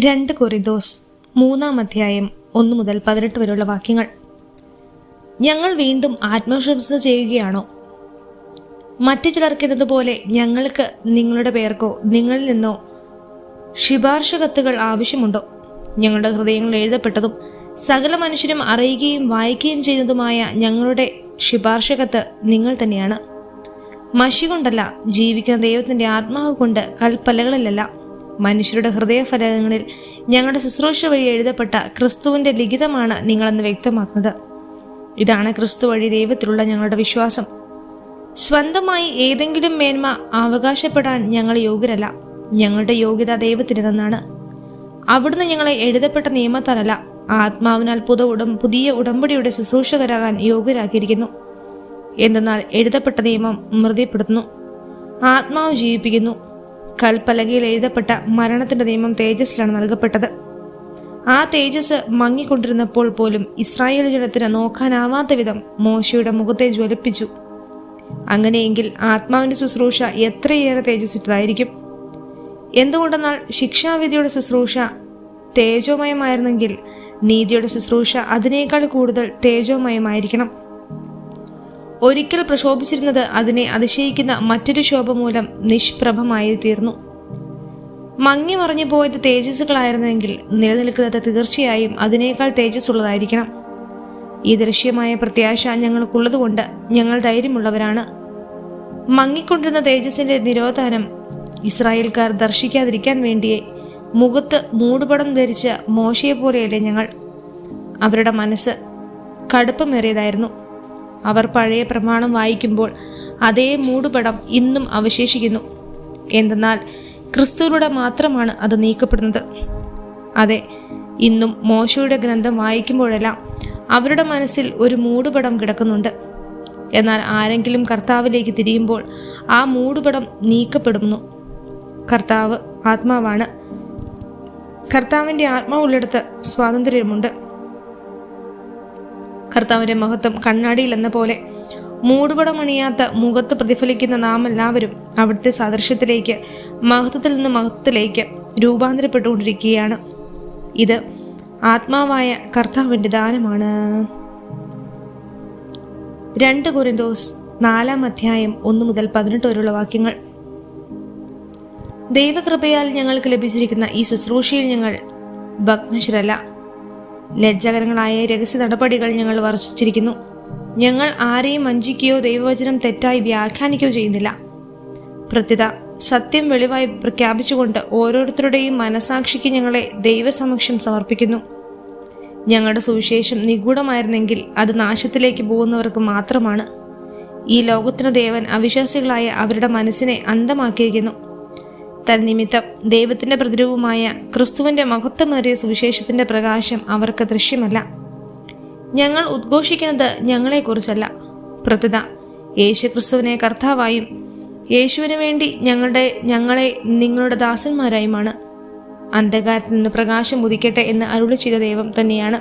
രണ്ട് കൊറിദോസ് മൂന്നാം അധ്യായം ഒന്ന് മുതൽ പതിനെട്ട് വരെയുള്ള വാക്യങ്ങൾ. ഞങ്ങൾ വീണ്ടും ആത്മപ്രശംസ ചെയ്യുകയാണോ? മറ്റു ചിലർക്കെന്നതുപോലെ ഞങ്ങൾക്ക് നിങ്ങളുടെ പേർക്കോ നിങ്ങളിൽ നിന്നോ ശുപാർശ കത്തുകൾ ആവശ്യമുണ്ടോ? ഞങ്ങളുടെ ഹൃദയങ്ങൾ എഴുതപ്പെട്ടതും സകല മനുഷ്യരും അറിയുകയും വായിക്കുകയും ചെയ്യുന്നതുമായ ഞങ്ങളുടെ ശുപാർശ കത്ത് നിങ്ങൾ തന്നെയാണ്. മഷി കൊണ്ടല്ല ജീവിക്കുന്ന ദൈവത്തിന്റെ ആത്മാവ് കൊണ്ട് കൽപ്പലകളിലല്ല. മനുഷ്യരുടെ ഹൃദയഫലകങ്ങളിൽ ഞങ്ങളുടെ ശുശ്രൂഷ വഴി എഴുതപ്പെട്ട ക്രിസ്തുവിന്റെ ലിഖിതമാണ് നിങ്ങളെന്ന് വ്യക്തമാക്കുന്നത്. ഇതാണ് ക്രിസ്തു വഴി ദൈവത്തിലുള്ള ഞങ്ങളുടെ വിശ്വാസം. സ്വന്തമായി ഏതെങ്കിലും മേന്മ അവകാശപ്പെടാൻ ഞങ്ങൾ യോഗ്യരല്ല. ഞങ്ങളുടെ യോഗ്യത ദൈവത്തിന് തന്നാണ്. അവിടുന്ന് ഞങ്ങളെ എഴുതപ്പെട്ട നിയമത്താലല്ല ആത്മാവിനാൽ പുത ഉടം പുതിയ ഉടമ്പടിയുടെ ശുശ്രൂഷകരാകാൻ യോഗ്യരാക്കിയിരിക്കുന്നു. എന്തെന്നാൽ എഴുതപ്പെട്ട നിയമം മൃതിപ്പെടുത്തുന്നു. ആത്മാവ് ജീവിപ്പിക്കുന്നു. കൽപ്പലകയിൽ എഴുതപ്പെട്ട മരണത്തിന്റെ നിയമം തേജസ്സിലാണ് നൽകപ്പെട്ടത്. ആ തേജസ് മങ്ങിക്കൊണ്ടിരുന്നപ്പോൾ പോലും ഇസ്രായേൽ ജനത്തിന് നോക്കാനാവാത്ത വിധം മോശയുടെ മുഖത്തെ ജ്വലിപ്പിച്ചു. അങ്ങനെയെങ്കിൽ ആത്മാവിന്റെ ശുശ്രൂഷ എത്രയേറെ തേജസ്വിറ്റതായിരിക്കും എന്തുകൊണ്ടെന്നാൽ ശിക്ഷാവിധിയുടെ ശുശ്രൂഷ തേജോമയമായിരുന്നെങ്കിൽ നീതിയുടെ ശുശ്രൂഷ അതിനേക്കാൾ കൂടുതൽ തേജോമയമായിരിക്കണം. ഒരിക്കൽ പ്രക്ഷോഭിച്ചിരുന്നത് അതിനെ അതിശയിക്കുന്ന മറ്റൊരു ശോഭ മൂലം നിഷ്പ്രഭമായി തീർന്നു. മങ്ങി മറഞ്ഞു പോയത് തേജസ്സുകളായിരുന്നെങ്കിൽ നിലനിൽക്കുന്നത് തീർച്ചയായും അതിനേക്കാൾ തേജസ്സുള്ളതായിരിക്കണം. ഈ ദൃശ്യമായ പ്രത്യാശ ഞങ്ങൾക്കുള്ളതുകൊണ്ട് ഞങ്ങൾ ധൈര്യമുള്ളവരാണ്. മങ്ങിക്കൊണ്ടിരുന്ന തേജസ്സിന്റെ നിരോധാനം ഇസ്രായേൽക്കാർ ദർശിക്കാതിരിക്കാൻ വേണ്ടിയേ മുഖത്ത് മൂടുപടം ധരിച്ച മോശയെ പോലെയല്ലേ ഞങ്ങൾ. അവരുടെ മനസ്സ് കടുപ്പമേറിയതായിരുന്നു. അവർ പഴയ പ്രമാണം വായിക്കുമ്പോൾ അതേ മൂടുപടം ഇന്നും അവശേഷിക്കുന്നു. എന്തെന്നാൽ ക്രിസ്തുവിലൂടെ മാത്രമാണ് അത് നീക്കപ്പെടുന്നത്. അതെ ഇന്നും മോശയുടെ ഗ്രന്ഥം വായിക്കുമ്പോഴെല്ലാം അവരുടെ മനസ്സിൽ ഒരു മൂടുപടം കിടക്കുന്നുണ്ട്. എന്നാൽ ആരെങ്കിലും കർത്താവിലേക്ക് തിരിയുമ്പോൾ ആ മൂടുപടം നീക്കപ്പെടുന്നു. കർത്താവ് ആത്മാവാണ്. കർത്താവിന്റെ ആത്മാവുള്ളിടത്ത് സ്വാതന്ത്ര്യമുണ്ട്. കർത്താവിന്റെ മഹത്വം കണ്ണാടിയിൽ എന്ന പോലെ. മൂടുപടമണിയാത്ത മുഖത്ത് പ്രതിഫലിക്കുന്ന നാം എല്ലാവരും അവിടുത്തെ സാദൃശ്യത്തിലേക്ക് മഹത്വത്തിൽ നിന്ന് മഹത്വത്തിലേക്ക് രൂപാന്തരപ്പെട്ടുകൊണ്ടിരിക്കുകയാണ്. ഇത് ആത്മാവായ കർത്താവിന്റെ ദാനമാണ്. രണ്ട് കുറിന്തോസ് നാലാം അധ്യായം ഒന്ന് മുതൽ പതിനെട്ട് വരെയുള്ള വാക്യങ്ങൾ. ദൈവകൃപയാൽ ഞങ്ങൾക്ക് ലഭിച്ചിരിക്കുന്ന ഈ ശുശ്രൂഷയിൽ ഞങ്ങൾ ഭഗ്നശരല്ല. ലജ്ജകരങ്ങളായ രഹസ്യ നടപടികൾ ഞങ്ങൾ വർഷിച്ചിരിക്കുന്നു. ഞങ്ങൾ ആരെയും വഞ്ചിക്കുകയോ ദൈവവചനം തെറ്റായി വ്യാഖ്യാനിക്കുകയോ ചെയ്യുന്നില്ല. പ്രത്യത സത്യം വെളിവായി പ്രഖ്യാപിച്ചുകൊണ്ട് ഓരോരുത്തരുടെയും മനസാക്ഷിക്ക് ഞങ്ങളെ ദൈവസമക്ഷം സമർപ്പിക്കുന്നു. ഞങ്ങളുടെ സുവിശേഷം നിഗൂഢമായിരുന്നെങ്കിൽ അത് നാശത്തിലേക്ക് പോകുന്നവർക്ക് മാത്രമാണ്. ഈ ലോകത്തിന് ദേവൻ അവിശ്വാസികളായ അവരുടെ മനസ്സിനെ അന്തമാക്കിയിരിക്കുന്നു തന്നിമിത്തം ദൈവത്തിന്റെ പ്രതിരൂപമായ ക്രിസ്തുവിന്റെ മഹത്വമേറിയ സുവിശേഷത്തിന്റെ പ്രകാശം അവർക്ക് ദൃശ്യമല്ല. ഞങ്ങൾ ഉദ്ഘോഷിക്കുന്നത് ഞങ്ങളെക്കുറിച്ചല്ല. യേശു ക്രിസ്തുവിനെ കർത്താവായും യേശുവിന് വേണ്ടി ഞങ്ങളുടെ ഞങ്ങളെ നിങ്ങളുടെ ദാസന്മാരായുമാണ്. അന്ധകാരത്തിൽ നിന്ന് പ്രകാശം ഉദിക്കട്ടെ എന്ന് അരുളി ചെയ്ത ദൈവം തന്നെയാണ്.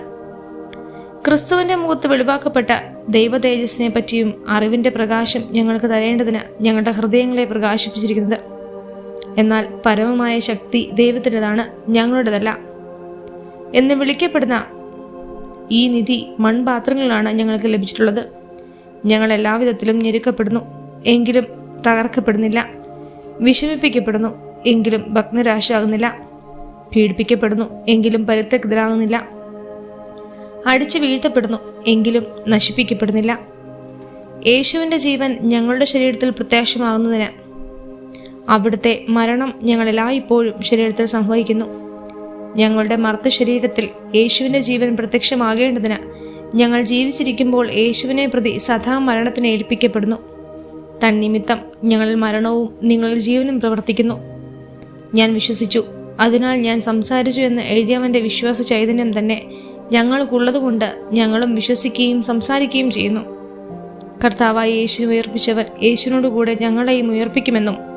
ക്രിസ്തുവിന്റെ മുഖത്ത് വെളിവാക്കപ്പെട്ട ദൈവ തേജസ്സിനെ പറ്റിയും അറിവിന്റെ പ്രകാശം ഞങ്ങൾക്ക് തരേണ്ടതിന് ഞങ്ങളുടെ ഹൃദയങ്ങളെ പ്രകാശിപ്പിച്ചിരിക്കുന്നത്. എന്നാൽ പരമമായ ശക്തി ദൈവത്തിന്റെതാണ് ഞങ്ങളുടേതല്ല. എന്ന് വിളിക്കപ്പെടുന്ന ഈ നിധി മൺപാത്രങ്ങളിലാണ് ഞങ്ങൾക്ക് ലഭിച്ചിട്ടുള്ളത്. ഞങ്ങൾ എല്ലാവിധത്തിലും ഞെരുക്കപ്പെടുന്നു എങ്കിലും തകർക്കപ്പെടുന്നില്ല. വിഷമിപ്പിക്കപ്പെടുന്നു എങ്കിലും ഭഗ്നരാശിയാകുന്നില്ല. പീഡിപ്പിക്കപ്പെടുന്നു എങ്കിലും പരുത്തക്കെതിരാകുന്നില്ല അടിച്ചു വീഴ്ത്തപ്പെടുന്നു എങ്കിലും നശിപ്പിക്കപ്പെടുന്നില്ല. യേശുവിന്റെ ജീവൻ ഞങ്ങളുടെ ശരീരത്തിൽ പ്രത്യാശമാകുന്നതിന് അവിടുത്തെ മരണം ഞങ്ങളെല്ലായ്പ്പോഴും ശരീരത്തിൽ സംഭവിക്കുന്നു. ഞങ്ങളുടെ മർത്ത ശരീരത്തിൽ യേശുവിന്റെ ജീവൻ പ്രത്യക്ഷമാകേണ്ടതിന് ഞങ്ങൾ ജീവിച്ചിരിക്കുമ്പോൾ യേശുവിനെ പ്രതി സദാ മരണത്തിന് ഏൽപ്പിക്കപ്പെടുന്നു. തന്നിമിത്തം ഞങ്ങളിൽ മരണവും നിങ്ങളിൽ ജീവനും പ്രവർത്തിക്കുന്നു. ഞാൻ വിശ്വസിച്ചു. അതിനാൽ ഞാൻ സംസാരിച്ചു എന്ന് എഴുതിയവന്റെ വിശ്വാസ ചൈതന്യം തന്നെ ഞങ്ങൾക്കുള്ളതുകൊണ്ട് ഞങ്ങളും വിശ്വസിക്കുകയും സംസാരിക്കുകയും ചെയ്യുന്നു. കർത്താവായി യേശു ഉയർപ്പിച്ചവൻ യേശുവിനോടുകൂടെ ഞങ്ങളെയും ഉയർപ്പിക്കുമെന്നും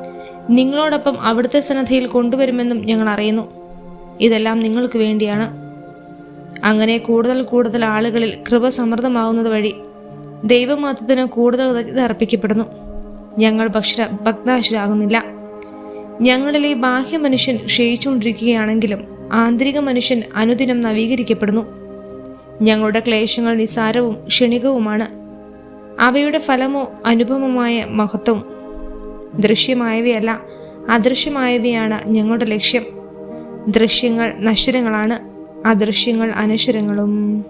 നിങ്ങളോടൊപ്പം അവിടുത്തെ സന്നദ്ധയിൽ കൊണ്ടുവരുമെന്നും ഞങ്ങൾ അറിയുന്നു. ഇതെല്ലാം നിങ്ങൾക്ക് വേണ്ടിയാണ്. അങ്ങനെ കൂടുതൽ കൂടുതൽ ആളുകളിൽ കൃപ സമൃദ്ധമാവുന്നത് വഴി ദൈവമാത്രത്തിന് കൂടുതൽ അർപ്പിക്കപ്പെടുന്നു. ഞങ്ങൾ ഭക്ഷ ഭഗ്നാശരാകുന്നില്ല ഞങ്ങളിലെ ബാഹ്യ മനുഷ്യൻ ക്ഷയിച്ചുകൊണ്ടിരിക്കുകയാണെങ്കിലും ആന്തരിക മനുഷ്യൻ അനുദിനം നവീകരിക്കപ്പെടുന്നു. ഞങ്ങളുടെ ക്ലേശങ്ങൾ നിസാരവും ക്ഷണികവുമാണ്. അവയുടെ ഫലമോ അനുപമമായ മഹത്വം ദൃശ്യമായവയല്ല അദൃശ്യമായവയാണ് ഞങ്ങളുടെ ലക്ഷ്യം. ദൃശ്യങ്ങൾ നശ്വരങ്ങളാണ് അദൃശ്യങ്ങൾ അനശ്വരങ്ങളും.